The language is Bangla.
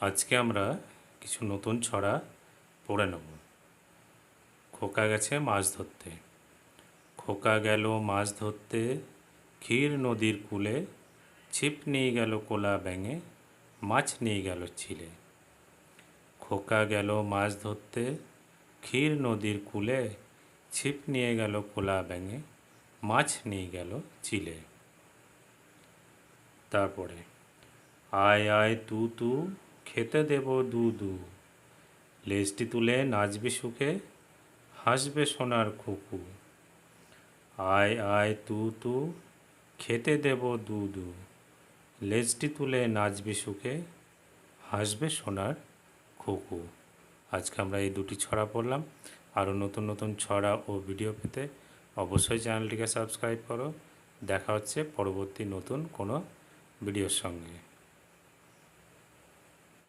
আজকে আমরা কিছু নতুন ছড়া পড়ে নেব। খোকা গেছে মাছ ধরতে। খোকা গেল মাছ ধরতে, ক্ষীর নদীর কূলে, ছিপ নিয়ে গেল কোলা ব্যাঙে, মাছ নিয়ে গেল ছিলে। খোকা গেল মাছ ধরতে, ক্ষীর নদীর কূলে, ছিপ নিয়ে গেল কোলা ব্যাঙে, মাছ নিয়ে গেল চিলে তারপরে, আয় আয়, তু তু খেতে দেব দু দু। লেজটি তুলে নাচবি সুখে, হাসবে সোনার খুকু। আয় আয়, তু তু, খেতে দেব দু দু। লেজটি তুলে নাচবি সুখে, হাসবে সোনার খুকু। আজকে আমরা এই দুটি ছড়া পড়লাম। আরও নতুন নতুন ছড়া ও ভিডিও পেতে অবশ্যই চ্যানেলটিকে সাবস্ক্রাইব করো। দেখা হচ্ছে পরবর্তী নতুন কোনো ভিডিওর সঙ্গে।